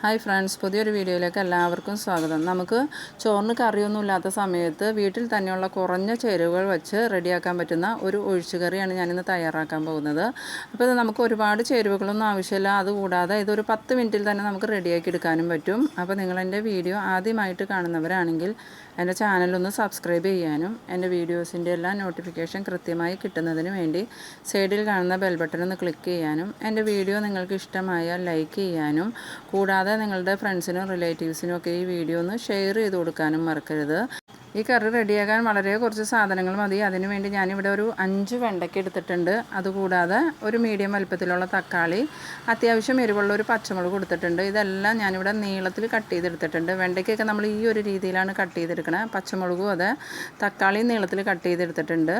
Hi friends പുതിയൊരു വീഡിയോയിലേക്ക് എല്ലാവർക്കും സ്വാഗതം. നമുക്ക് ചോറിന് കറിയൊന്നും ഇല്ലാത്ത സമയത്ത് വീട്ടിൽ തന്നെയുള്ള കുറഞ്ഞ ചേരുവകൾ വെച്ച് റെഡിയാക്കാൻ പറ്റുന്ന ഒരു ഒഴിച്ചുകറിയാണ് ഞാനിന്ന് തയ്യാറാക്കാൻ പോകുന്നത്. അപ്പോൾ നമുക്ക് ഒരുപാട് ചേരുവകളൊന്നും ആവശ്യമില്ല. അതുകൂടാതെ ഇതൊരു പത്ത് മിനിറ്റിൽ തന്നെ നമുക്ക് റെഡിയാക്കി എടുക്കാനും പറ്റും. അപ്പോൾ നിങ്ങൾ എന്റെ വീഡിയോ ആദ്യമായിട്ട് കാണുന്നവരാണെങ്കിൽ എന്റെ ചാനലൊന്ന് സബ്സ്ക്രൈബ് ചെയ്യാനും എന്റെ വീഡിയോസിന്റെ എല്ലാ നോട്ടിഫിക്കേഷൻ കൃത്യമായി കിട്ടുന്നതിന് വേണ്ടി സൈഡിൽ കാണുന്ന ബെൽ ബട്ടൺ ഒന്ന് ക്ലിക്ക് ചെയ്യാനും എന്റെ വീഡിയോ നിങ്ങൾക്ക് ഇഷ്ടമായാൽ ലൈക്ക് ചെയ്യാനും കൂടാതെ നിങ്ങളുടെ ഫ്രണ്ട്സിനും റിലേറ്റീവ്സിനും ഒക്കെ ഈ വീഡിയോ ഒന്ന് ഷെയർ ചെയ്ത് കൊടുക്കാനും മറക്കരുത്. ഈ കറി റെഡിയാക്കാൻ വളരെ കുറച്ച് സാധനങ്ങൾ മതി. അതിനുവേണ്ടി ഞാനിവിടെ ഒരു അഞ്ച് വെണ്ടയ്ക്ക എടുത്തിട്ടുണ്ട്. അതുകൂടാതെ ഒരു മീഡിയം വലുപ്പത്തിലുള്ള തക്കാളി അത്യാവശ്യം എരിവുള്ള ഒരു പച്ചമുളക് കൊടുത്തിട്ടുണ്ട്. ഇതെല്ലാം ഞാനിവിടെ നീളത്തിൽ കട്ട് ചെയ്തെടുത്തിട്ടുണ്ട്. വെണ്ടയ്ക്കൊക്കെ നമ്മൾ ഈ ഒരു രീതിയിലാണ് കട്ട് ചെയ്തെടുക്കണത് പച്ചമുളകും അതെ തക്കാളിയും നീളത്തിൽ കട്ട് ചെയ്തെടുത്തിട്ടുണ്ട്.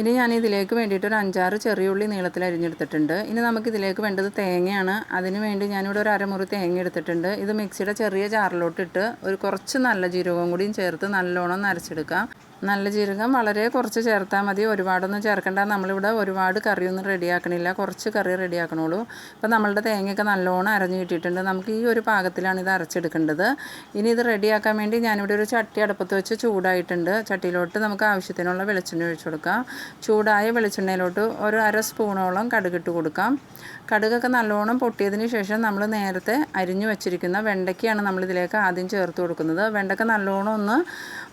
ഇനി ഞാൻ ഇതിലേക്ക് വേണ്ടിയിട്ട് ഒരു അഞ്ചാറ് ചെറിയ ഉള്ളി നീളത്തിൽ അരിഞ്ഞെടുത്തിട്ടുണ്ട്. ഇനി നമുക്ക് ഇതിലേക്ക് വേണ്ടത് തേങ്ങയാണ്. അതിന് വേണ്ടി ഞാനിവിടെ ഒരു അരമുറി തേങ്ങ എടുത്തിട്ടുണ്ട്. ഇത് മിക്സിയുടെ ചെറിയ ജാറിലോട്ടിട്ട് ഒരു കുറച്ച് നല്ല ജീരകവും കൂടിയും ചേർത്ത് നല്ലോണം നരച്ചെടുക്കാം. നല്ല ജീരകം വളരെ കുറച്ച് ചേർത്താൽ മതി. ഒരുപാടൊന്നും ചേർക്കേണ്ട. നമ്മളിവിടെ ഒരുപാട് കറിയൊന്നും റെഡിയാക്കണില്ല. കുറച്ച് കറി റെഡിയാക്കണുള്ളൂ. അപ്പോൾ നമ്മളുടെ തേങ്ങയൊക്കെ നല്ലോണം അരഞ്ഞു കിട്ടിയിട്ടുണ്ട്. നമുക്ക് ഈ ഒരു പാകത്തിലാണ് ഇത് അരച്ചെടുക്കേണ്ടത്. ഇനി ഇത് റെഡിയാക്കാൻ വേണ്ടി ഞാനിവിടെ ഒരു ചട്ടി അടുപ്പത്ത് വെച്ച് ചൂടായിട്ടുണ്ട്. ചട്ടിയിലോട്ട് നമുക്ക് ആവശ്യത്തിനുള്ള വെളിച്ചെണ്ണ ഒഴിച്ചു കൊടുക്കാം. ചൂടായ വെളിച്ചെണ്ണയിലോട്ട് ഒരു അര സ്പൂണോളം കടുകിട്ട് കൊടുക്കാം. കടുകൊക്കെ നല്ലോണം പൊട്ടിയതിന് ശേഷം നമ്മൾ നേരത്തെ അരിഞ്ഞു വെച്ചിരിക്കുന്ന വെണ്ടയ്ക്കയാണ് നമ്മളിതിലേക്ക് ആദ്യം ചേർത്ത് കൊടുക്കുന്നത്. വെണ്ടയ്ക്ക നല്ലോണം ഒന്ന്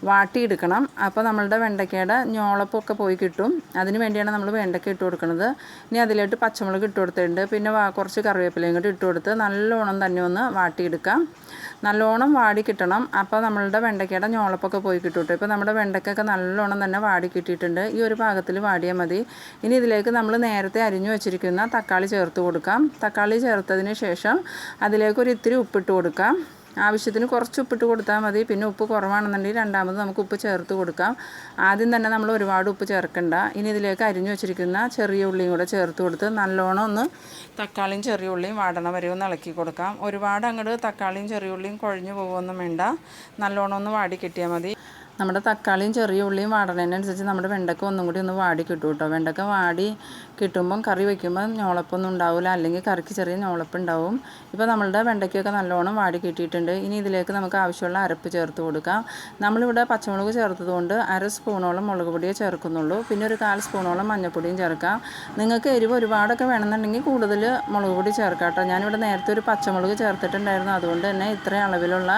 വാട്ടിയെടുക്കണം. അപ്പോൾ നമ്മളുടെ വെണ്ടയ്ക്കയുടെ ഞോളപ്പൊക്കെ പോയി കിട്ടും. അതിന് വേണ്ടിയാണ് നമ്മൾ വെണ്ടയ്ക്ക ഇട്ട് കൊടുക്കുന്നത്. ഇനി അതിലോട്ട് പച്ചമുളക് ഇട്ട് കൊടുത്തിട്ടുണ്ട്. പിന്നെ കുറച്ച് കറിവേപ്പിലയും കൂടി ഇട്ട് കൊടുത്ത് നല്ലോണം തന്നെ ഒന്ന് വാട്ടിയെടുക്കാം. നല്ലോണം വാടി കിട്ടണം. അപ്പോൾ നമ്മളുടെ വെണ്ടയ്ക്കയുടെ ഞോളപ്പൊക്കെ പോയി കിട്ടും. ഇപ്പോൾ നമ്മുടെ വെണ്ടയ്ക്കൊക്കെ നല്ലോണം തന്നെ വാടി കിട്ടിയിട്ടുണ്ട്. ഈ ഒരു പാകത്തിൽ വാടിയാൽ മതി. ഇനി ഇതിലേക്ക് നമ്മൾ നേരത്തെ അരിഞ്ഞു വെച്ചിരിക്കുന്ന തക്കാളി ചേർത്ത് കൊടുക്കാം. തക്കാളി ചേർത്തതിന് ശേഷം അതിലേക്ക് ഒരു ഇത്തിരി ഉപ്പിട്ട് കൊടുക്കാം. ആവശ്യത്തിന് കുറച്ച് ഉപ്പിട്ട് കൊടുത്താൽ മതി. പിന്നെ ഉപ്പ് കുറവാണെന്നുണ്ടെങ്കിൽ രണ്ടാമത് നമുക്ക് ഉപ്പ് ചേർത്ത് കൊടുക്കാം. ആദ്യം തന്നെ നമ്മൾ ഒരുപാട് ഉപ്പ് ചേർക്കണ്ട. ഇനി ഇതിലേക്ക് അരിഞ്ഞു വെച്ചിരിക്കുന്ന ചെറിയ ഉള്ളിയും കൂടെ ചേർത്ത് കൊടുത്ത് നല്ലോണം ഒന്ന് തക്കാളിയും ചെറിയ ഉള്ളിയും വാടണ വരെ ഒന്ന് ഇളക്കി കൊടുക്കാം. ഒരുപാട് അങ്ങോട്ട് തക്കാളിയും ചെറിയ ഉള്ളിയും കുഴഞ്ഞു പോകുമൊന്നും വേണ്ട. നല്ലോണം ഒന്ന് വാടി കിട്ടിയാൽ മതി. നമ്മുടെ തക്കാളിയും ചെറിയ ഉള്ളിയും വാടണതിനനുസരിച്ച് നമ്മുടെ വെണ്ടക്ക ഒന്നും കൂടി ഒന്ന് വാടി കിട്ടും കേട്ടോ. വെണ്ടക്ക വാടി കിട്ടുമ്പം കറി വയ്ക്കുമ്പോൾ ഞോളപ്പൊന്നും ഉണ്ടാവില്ല അല്ലെങ്കിൽ കറിക്ക് ചെറിയ ഞോളപ്പ് ഉണ്ടാവും. ഇപ്പോൾ നമ്മളുടെ വെണ്ടയ്ക്കൊക്കെ നല്ലോണം വാടി കിട്ടിയിട്ടുണ്ട്. ഇനി ഇതിലേക്ക് നമുക്ക് ആവശ്യമുള്ള അരപ്പ് ചേർത്ത് കൊടുക്കാം. നമ്മളിവിടെ പച്ചമുളക് ചേർത്തതുകൊണ്ട് അര സ്പൂണോളം മുളക് പൊടിയേ ചേർക്കുന്നുള്ളൂ. പിന്നെ ഒരു കാൽ സ്പൂണോളം മഞ്ഞൾപ്പൊടിയും ചേർക്കാം. നിങ്ങൾക്ക് എരിവ് ഒരുപാടൊക്കെ വേണമെന്നുണ്ടെങ്കിൽ കൂടുതൽ മുളക് പൊടി ചേർക്കാം കേട്ടോ. ഞാനിവിടെ നേരത്തെ ഒരു പച്ചമുളക് ചേർത്തിട്ടുണ്ടായിരുന്നു. അതുകൊണ്ട് തന്നെ ഇത്രയും അളവിലുള്ള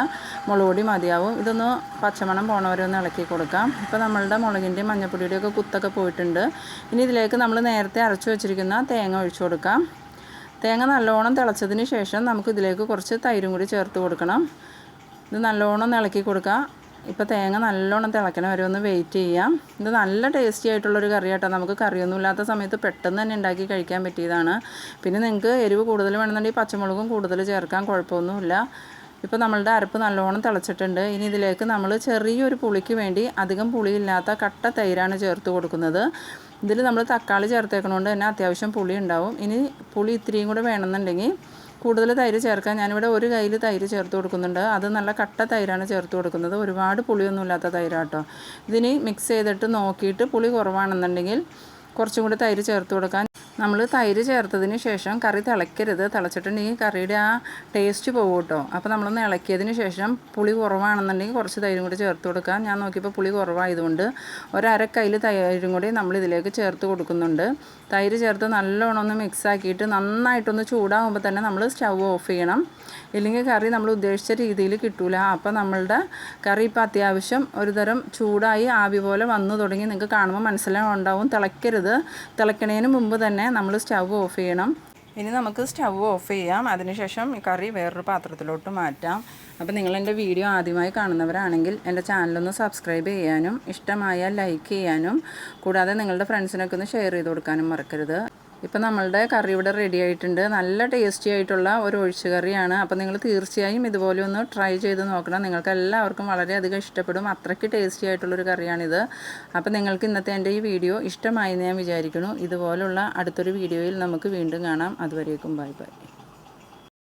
മുളക് പൊടി മതിയാവും. ഇതൊന്ന് പച്ചമണം പോണവരെ ഒന്ന് ഇളക്കി കൊടുക്കാം. ഇപ്പോൾ നമ്മളുടെ മുളകിന്റെയും മഞ്ഞപ്പൊടിയുടെയൊക്കെ കുത്തൊക്കെ പോയിട്ടുണ്ട്. ഇനി ഇതിലേക്ക് നമ്മൾ നേരത്തെ അരച്ചു വെച്ചിരിക്കുന്ന തേങ്ങ ഒഴിച്ചു കൊടുക്കാം. തേങ്ങ നല്ലോണം തിളച്ചതിന് ശേഷം നമുക്ക് ഇതിലേക്ക് കുറച്ച് തൈരും കൂടി ചേർത്ത് കൊടുക്കണം. ഇത് നല്ലോണം ഇളക്കി കൊടുക്കുക ഇപ്പോൾ തേങ്ങ നല്ലോണം തിളക്കണ വരെ ഒന്ന് വെയിറ്റ് ചെയ്യാം. ഇത് നല്ല ടേസ്റ്റി ആയിട്ടുള്ളൊരു കറി കേട്ടോ നമുക്ക് കറിയൊന്നും ഇല്ലാത്ത സമയത്ത് പെട്ടെന്ന് തന്നെ ഉണ്ടാക്കി കഴിക്കാൻ പറ്റിയതാണ്. പിന്നെ നിങ്ങൾക്ക് എരിവ് കൂടുതൽ വേണമെന്നുണ്ടെങ്കിൽ പച്ചമുളകും കൂടുതൽ ചേർക്കാം. കുഴപ്പമൊന്നുമില്ല. ഇപ്പോൾ നമ്മളുടെ അരപ്പ് നല്ലോണം തിളച്ചിട്ടുണ്ട്. ഇനി ഇതിലേക്ക് നമ്മൾ ചെറിയൊരു പുളിക്ക് വേണ്ടി അധികം പുളിയില്ലാത്ത കട്ട തൈരാണ് ചേർത്ത് കൊടുക്കുന്നത്. ഇതിൽ നമ്മൾ തക്കാളി ചേർത്തേക്കണോണ്ട് തന്നെ അത്യാവശ്യം പുളി ഉണ്ടാവും. ഇനി പുളി ഇത്രയും കൂടെ വേണമെന്നുണ്ടെങ്കിൽ കൂടുതൽ തൈര് ചേർക്കാൻ ഞാനിവിടെ ഒരു കയ്യിൽ തൈര് ചേർത്ത് കൊടുക്കുന്നുണ്ട്. അത് നല്ല കട്ട തൈരാണ് ചേർത്ത് കൊടുക്കുന്നത്. ഒരുപാട് പുളിയൊന്നും ഇല്ലാത്ത തൈരാട്ടോ. ഇതിന് മിക്സ് ചെയ്തിട്ട് നോക്കിയിട്ട് പുളി കുറവാണെന്നുണ്ടെങ്കിൽ കുറച്ചും കൂടി തൈര് ചേർത്ത് കൊടുക്കാൻ നമ്മൾ തൈര് ചേർത്തതിന് ശേഷം കറി തിളയ്ക്കരുത് തിളച്ചിട്ടുണ്ടെങ്കിൽ കറിയുടെ ആ ടേസ്റ്റ് പോകും കേട്ടോ അപ്പോൾ നമ്മളൊന്ന് ഇളക്കിയതിന് ശേഷം പുളി കുറവാണെന്നുണ്ടെങ്കിൽ കുറച്ച് തൈരും കൂടി ചേർത്ത് കൊടുക്കാം. ഞാൻ നോക്കിയപ്പോൾ പുളി കുറവായതുകൊണ്ട് ഒരര കയ്യിൽ തൈരും കൂടി നമ്മൾ ഇതിലേക്ക് ചേർത്ത് കൊടുക്കുന്നുണ്ട്. തൈര് ചേർത്ത് നല്ലോണം ഒന്ന് മിക്സ് ആക്കിയിട്ട് നന്നായിട്ടൊന്ന് ചൂടാകുമ്പോൾ തന്നെ നമ്മൾ സ്റ്റവ് ഓഫ് ചെയ്യണം. ഇല്ലെങ്കിൽ കറി നമ്മൾ ഉദ്ദേശിച്ച രീതിയിൽ കിട്ടൂല. അപ്പോൾ നമ്മളുടെ കറി ഇപ്പോൾ അത്യാവശ്യം ഒരുതരം ചൂടായി ആവി പോലെ വന്നു തുടങ്ങി നിങ്ങൾക്ക് കാണുമ്പോൾ മനസ്സിലാവുണ്ടാവും. തിളയ്ക്കരുത് തിളയ്ക്കണതിന് മുമ്പ് തന്നെ നമ്മൾ സ്റ്റവ് ഓഫ് ചെയ്യണം. ഇനി നമുക്ക് സ്റ്റവ് ഓഫ് ചെയ്യാം. അതിനുശേഷം കറി വേറൊരു പാത്രത്തിലോട്ട് മാറ്റാം. അപ്പോൾ നിങ്ങൾ എന്റെ വീഡിയോ ആദ്യമായി കാണുന്നവരാണെങ്കിൽ എന്റെ ചാനലൊന്ന് സബ്സ്ക്രൈബ് ചെയ്യാനും ഇഷ്ടമായാൽ ലൈക്ക് ചെയ്യാനും കൂടാതെ നിങ്ങളുടെ ഫ്രണ്ട്സിനൊക്കെ ഒന്ന് ഷെയർ ചെയ്ത് കൊടുക്കാനും മറക്കരുത്. ഇപ്പം നമ്മളുടെ കറി ഇവിടെ റെഡി ആയിട്ടുണ്ട്. നല്ല ടേസ്റ്റി ആയിട്ടുള്ള ഒരു ഒഴിച്ചു കറിയാണ് അപ്പോൾ നിങ്ങൾ തീർച്ചയായും ഇതുപോലെ ഒന്ന് ട്രൈ ചെയ്ത് നോക്കണം. നിങ്ങൾക്ക് എല്ലാവർക്കും വളരെയധികം ഇഷ്ടപ്പെടും. അത്രയ്ക്ക് ടേസ്റ്റി ആയിട്ടുള്ളൊരു കറിയാണിത്. അപ്പോൾ നിങ്ങൾക്ക് ഇന്നത്തെ എന്റെ ഈ വീഡിയോ ഇഷ്ടമായി എന്ന് ഞാൻ വിചാരിക്കുന്നു. ഇതുപോലുള്ള അടുത്തൊരു വീഡിയോയിൽ നമുക്ക് വീണ്ടും കാണാം. അതുവരേക്കും ബൈ ബൈ.